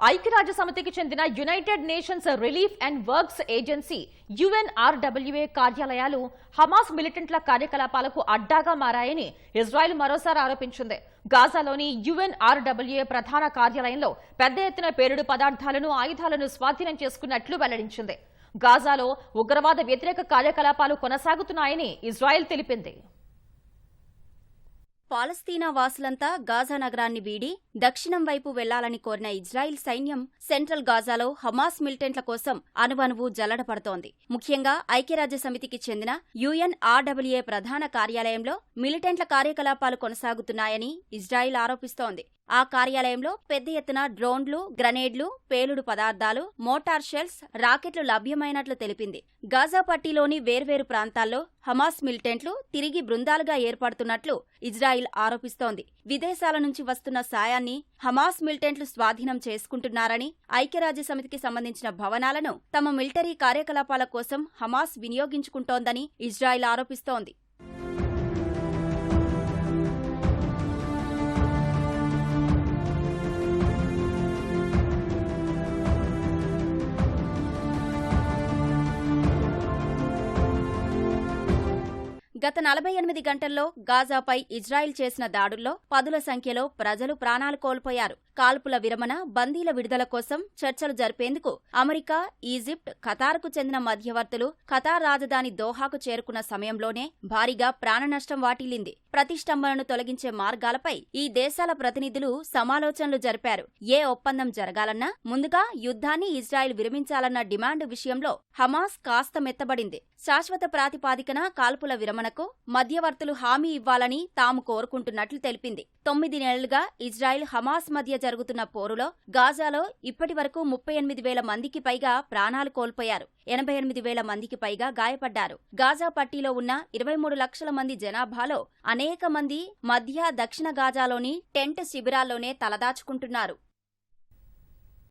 ఐక్యరాజ్య సమితికి చెందిన United Nations Relief and Works Agency U N R W A కార్యాలయాలు హమాస్ మిలిటెంట్ల కార్యకలాపాలకు అడ్డాగా మారాయని ఇజ్రాయెల్ మరోసారి ఆరోపించింది. గాజాలోని యుఎన్ఆర్డబ్ల్యూఏ ప్రధాన కార్యాలయంలో పెద్ద ఎత్తున పేలుడు పదార్థాలను ఆయుధాలను స్వాధీనం చేసుకున్నట్లు వెల్లడించింది. గాజాలో ఉగ్రవాద వ్యతిరేక కార్యకలాపాలు కొనసాగుతున్నాయని ఇజ్రాయెల్ తెలిపింది. పాలస్తీనా వాసులంతా గాజా నగరాన్ని వీడి దక్షిణం వైపు వెళ్ళాలని కోరిన ఇజ్రాయిల్ సైన్యం సెంట్రల్ గాజాలో హమాస్ మిలిటెంట్ల కోసం అనువనువు జల్లడపడుతోంది. ముఖ్యంగా ఐక్యరాజ్య సమితికి చెందిన యుఎన్ఆర్డబ్ల్యూఏ ప్రధాన కార్యాలయంలో మిలిటెంట్ల కార్యకలాపాలు కొనసాగుతున్నాయని ఇజ్రాయిల్ ఆరోపిస్తోంది. ఆ కార్యాలయంలో పెద్ద ఎత్తున డ్రోన్లు గ్రనేడ్లు పేలుడు పదార్థాలు మోటార్ షెల్స్ రాకెట్లు లభ్యమైనట్లు తెలిపింది. గాజా పట్టీలోని వేర్వేరు ప్రాంతాల్లో హమాస్ మిలిటెంట్లు తిరిగి బృందాలుగా ఏర్పడుతున్నట్లు ఇజ్రాయిల్ ఆరోపిస్తోంది. విదేశాల నుంచి వస్తున్న సాయాన్ని హమాస్ మిలిటెంట్లు స్వాధీనం చేసుకుంటున్నారని ఐక్యరాజ్య సమితికి సంబంధించిన భవనాలను తమ మిలిటరీ కార్యకలాపాల కోసం హమాస్ వినియోగించుకుంటోందని ఇజ్రాయిల్ ఆరోపిస్తోంది. గత నలభై ఎనిమిది గంటల్లో గాజాపై ఇజ్రాయిల్ చేసిన దాడుల్లో పదుల సంఖ్యలో ప్రజలు ప్రాణాలు కోల్పోయారు. కాల్పుల విరమణ బందీల విడుదల కోసం చర్చలు జరిపేందుకు అమెరికా ఈజిప్ట్ ఖతార్కు చెందిన మధ్యవర్తులు ఖతార్ రాజధాని దోహాకు చేరుకున్న సమయంలోనే భారీగా ప్రాణనష్టం వాటిల్లింది. ప్రతిష్టంభనను తొలగించే మార్గాలపై ఈ దేశాల ప్రతినిధులు సమాలోచనలు జరిపారు. ఏ ఒప్పందం జరగాలన్నా ముందుగా యుద్ధాన్ని ఇజ్రాయెల్ విరమించాలన్న డిమాండ్ విషయంలో హమాస్ కాస్త మెత్తబడింది. శాశ్వత ప్రాతిపాదికన కాల్పుల విరమణకు మధ్యవర్తులు హామీ ఇవ్వాలని తాము కోరుకుంటున్నట్లు తెలిపింది. తొమ్మిది నెలలుగా ఇజ్రాయెల్ హమాస్ మధ్య జరుగుతున్న పోరులో గాజాలో ఇప్పటి వరకు ముప్పై ఎనిమిది వేల మందికి పైగా ప్రాణాలు కోల్పోయారు. ఎనభై ఎనిమిది వేల మందికి పైగా గాయపడ్డారు. గాజా పట్టీలో ఉన్న ఇరవై మూడు లక్షల మంది జనాభాలో అనేక మంది మధ్య దక్షిణ గాజాలోని టెంట్ శిబిరాల్లోనే తలదాచుకుంటున్నారు.